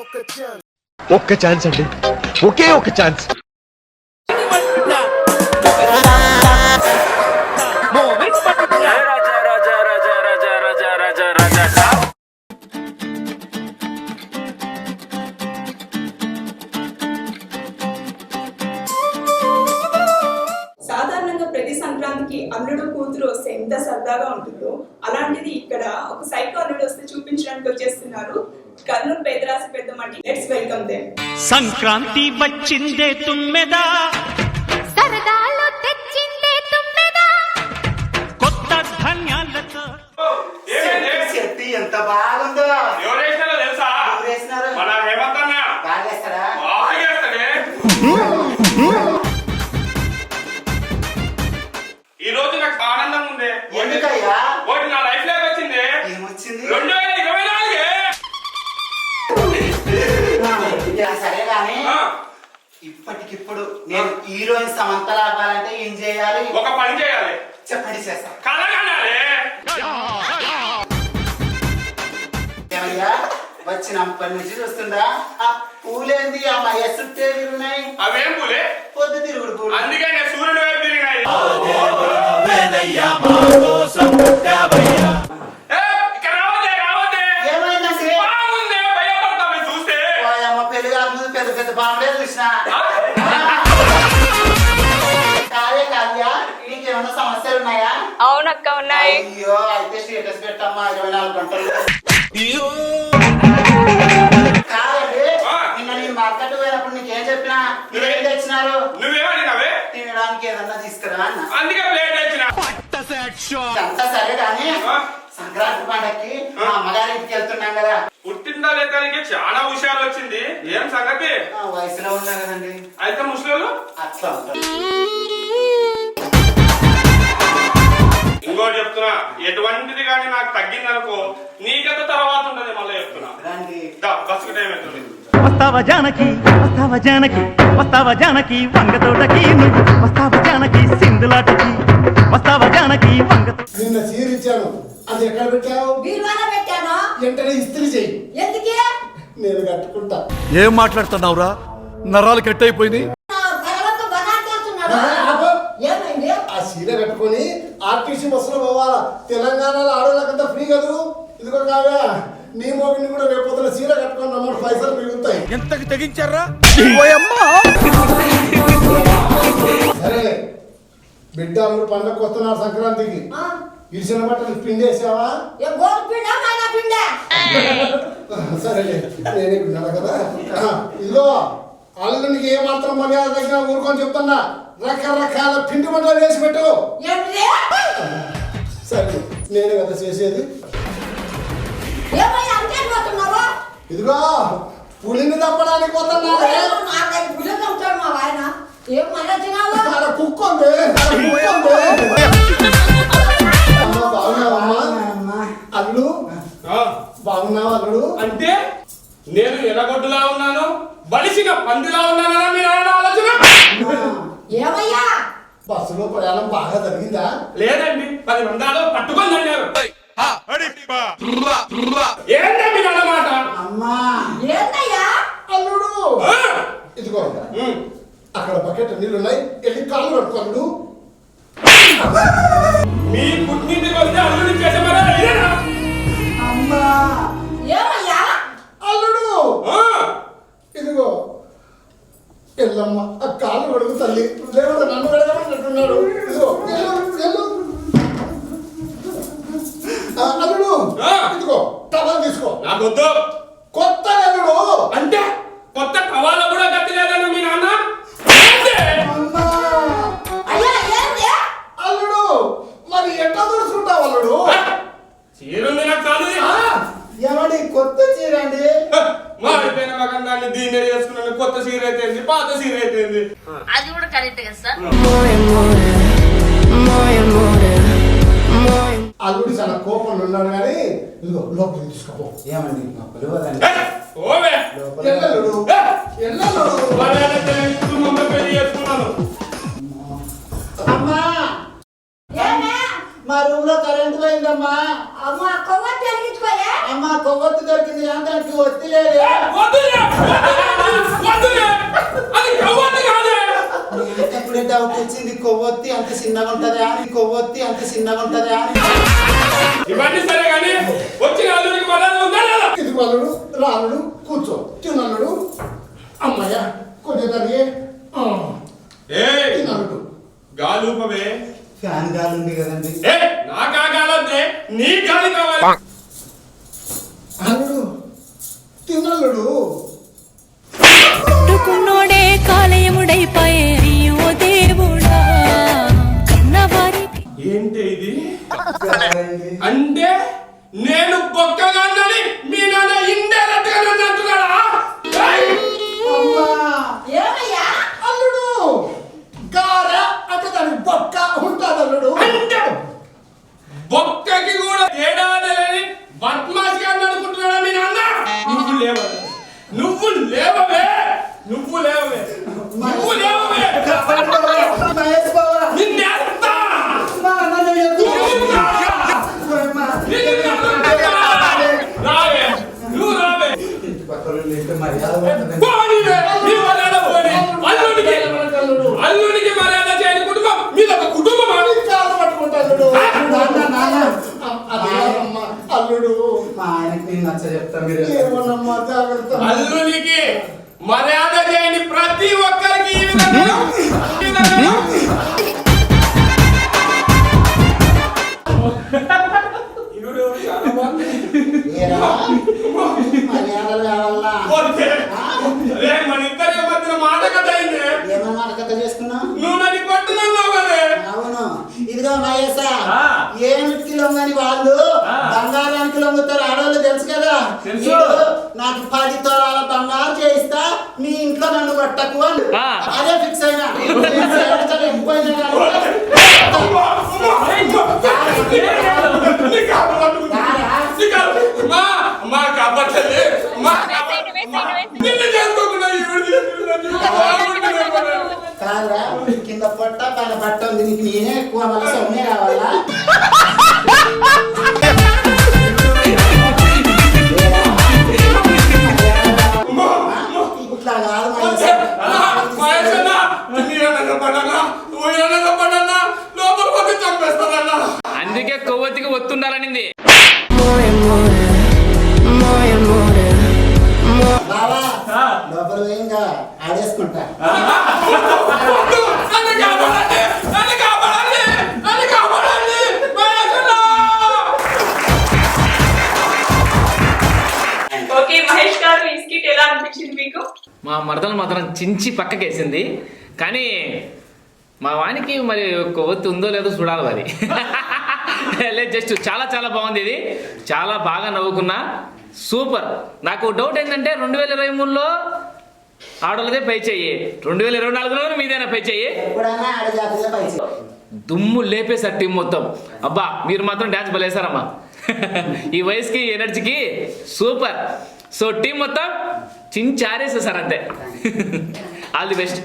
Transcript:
ఒక్క ఛాన్స్ అండి. ఒకే ఒక ఛాన్స్ సాధారణంగా ప్రతి సంక్రాంతికి అల్లుడు కూతురు వస్తే ఎంత సరదాగా ఉంటుందో అలాంటిది ఇక్కడ ఒక సైకో అల్లుడు వస్తే చూపించడానికి వచ్చేస్తున్నారు. కర్నూలు పేదరాశి పెద్ద మట్టి. లెట్స్ వెల్కమ్ దేమ్ సంక్రాంతి వచ్చిందే తుమ్మెదా? సరదాలు తెచ్చిందే తుమ్మెదా? కొత్త ధాన్యాలతో ఎంత బాగుందో. ఇప్పటికిప్పుడు నేను హీరోయిన్ సమంత లాగాలంటే ఏం చేయాలి? ఒక పని చేయాలి. చెప్పండి చేస్తా. ఏమయ్యా? వచ్చినప్పటి నుంచి చూస్తుందా? ఆ పూలేంది? ఆ మయ్య చుట్టే ఉన్నాయి అవేం పూలే? పొద్దు తిరుగుడు పూలు. అందుకే నేను సూర్యుడు వైపు తిరిగినాయి. అవునక్క ఉన్నాయి. అయ్యో అయితే స్టేటస్ పెట్టమ్మా ఇరవై నాలుగు గంటలు. కాదండి ఆ. నిన్న నేను మార్కెట్ పోయినప్పుడు నీకేం చెప్పినా? మీరేం తెచ్చినారు? నువ్వేమడినావే తినడానికి ఏదన్నా తీసుకురా అన్న. అందుకే ప్లేట్ తెచ్చిన. అంతా సరే కానీ ఆ. సంక్రాంతి పండక్కి మా అమ్మగారి ఇంటికి వెళ్తున్నాం కదా. పుట్టిందా లేదానికి చాలా హుషారు వచ్చింది ఏం సంగతి? ఆ వయసులో ఉన్నా కదండి. అయితే ముసలోళ్ళు? అట్లా ఉంటుంది ఇంకోటి చెప్తున్నా ఎటువంటిది కానీ నాకు తగ్గిందనుకో నీకంత తర్వాత ఉండదు మళ్ళీ చెప్తున్నా. బస్సుకు టైం అవుతుంది. వస్తావా జానకి వస్తావా జానకి వస్తావా జానకి వంగతోటకి నువ్వు. వస్తావా జానకి సింధులాటకి వస్తావా జానకి వంగతో నిన్న చీర ఇచ్చాను. అది ఎక్కడ పెట్టావు? బీరువాలో పెట్టాను. వెంటనే ఇస్త్రీ చెయ్యి. ఎందుకే? నేను కట్టుకుంటా. ఏం మాట్లాడుతున్నావురా? నరాలు కట్ అయిపోయింది చీర కట్టుకొని ఆర్టీసీ బస్సులో పోవాలా? తెలంగాణలో ఆడవాళ్ళకంతా ఫ్రీ కదూ? ఇదిగో కావ్యా నీ మోగిని కూడా రేపు పొద్దున చీర కట్టుకొని నమ్మడు పైసలు మిగులుతాయి. ఎంతకి తెగించారా? సరేలే బిడ్డ అమ్ముడు పండగకు వస్తున్నారు సంక్రాంతికి. ఆ, ఇరిసిన బట్టలు పిండేసావా ఏ గోధుమ పిండా మైదా పిండా? సరేలే నేనే విన్నాను కదా? ఇదిగో అల్లునికి ఏ మాత్రం మర్యాద తగ్గినా ఊరుకొని చెప్తున్నా. రకరకాల పిండి వంటలు వేసి పెట్టు. సరే నేనే కదా చేసేది. ఏమయ్యా అంతే పోతున్నావు? ఇదిగో పులిని తప్పడానికి పోతున్నా. కుక్క ఉంది బాగున్నావమ్మా అల్లుడు? బాగున్నావా అల్లుడు? అంటే నేను ఎర్రగొడ్డులా ఉన్నాను బలిసిన పందిలా ఉన్నానా మీ నాన్న ఆలోచన ఏమయ్యా? బస్సులో ప్రయాణం బాగా జరిగిందా? లేదండి పది మందాలు పట్టుకొని అన్నారు ఏంటంటే మీ నాన్న మాట? అమ్మా. ఏందయ్యా అల్లుడు. ఇదిగో. అక్కడ బకెట్ నీళ్ళు ఉన్నాయి వెళ్ళి కాళ్ళు కట్టుకో అల్లుడు. మీ పుట్టింటికి వస్తే అల్లుడి చేసేవారా ఇదేనా? అమ్మా. ఏమయ్యా? అల్లుడు. ఇదిగో. ఎల్లమ్మ కడుగు తల్లి. దేవుడు నన్ను ఇదిగో అల్లుడు. ఇదిగో టవల్ తీసుకో. నాకొద్దు. కొత్త అల్లుడు. అంటే కొత్త కవాల కూడా పాత సీర అయితే అది కూడా కరెక్ట్ కదా సార్? అల్లుడు చాలా కోపంలో ఉన్నాడు కానీ ఇదిగో లోపలికి తీసుకోపో. ఏమండి? మా పిలవదండి. ఓవే. అమ్మా. మా రూమ్లో కరెంట్ పోయిందమ్మా. అమ్మ కొవ్వొత్తి వెలిగించుకోలే అమ్మ కొవ్వొత్తు దొరికింది అందరికి వద్దులేదు ఎప్పుడే డౌట్ వచ్చింది? కొవ్వొత్తి అంత చిన్నగా ఉంటదా? అని కొవ్వొత్తి అంత చిన్నగా ఉంటదా? అని ఇది వాళ్ళు రానుడు కూర్చో. తిన్నాడు అమ్మయ్య కొద్దిగా గాలి ఫ్యాన్ గాలి ఉంది కదండి. నాకు ఆ గాలి నీ గాలి కావాలి. తినల్లుడు పుట్టుకున్నోడే కాలయముడైపోయే అయ్యో దేవుడా. కన్నవారికి ఏంటి ఇది? అంటే నేను బొక్కగానని లేవవే నువ్వు లేవవే నువ్వు లేవవే మహేష్ బాబా నిన్నేస్తా మా నన్ను ఎత్తు. రావే నువ్వు రావే పక్కన లేస్తే మర్యాద ఇదిగో ఆ. ఏమిటికి లొంగని వాళ్ళు. బంగారానికి లొంగుతారు ఆడవాళ్ళు తెలుసు కదా? తెలుసు. నాకు పది తొలాల బంగారు చేయిస్తా మీ ఇంట్లో నన్ను కొట్టకు అని. అదే ఫిక్స్ అయినా. మీకు? మా మరదలు మాత్రం చించి పక్కకేసింది. కానీ మా వానికి మరి కొవ్వొత్తి ఉందో లేదో చూడాలి మరి. లేదు జస్ట్ చాలా చాలా బాగుంది ఇది. చాలా బాగా నవ్వుకున్నా. సూపర్. నాకు డౌట్ ఏంటంటే రెండు వేల ఇరవై మూడులో ఆడోళ్ళదే పై చెయ్యి. రెండు వేల ఇరవై నాలుగులో మీదైనా పై చెయ్యి. దుమ్ము లేపేశారు టీం మొత్తం. అబ్బా మీరు మాత్రం డ్యాన్స్ బలేసారమ్మా ఈ వయసుకి ఎనర్జీకి సూపర్. సో టీం మొత్తం చించారేసేసారు అంతే. All the best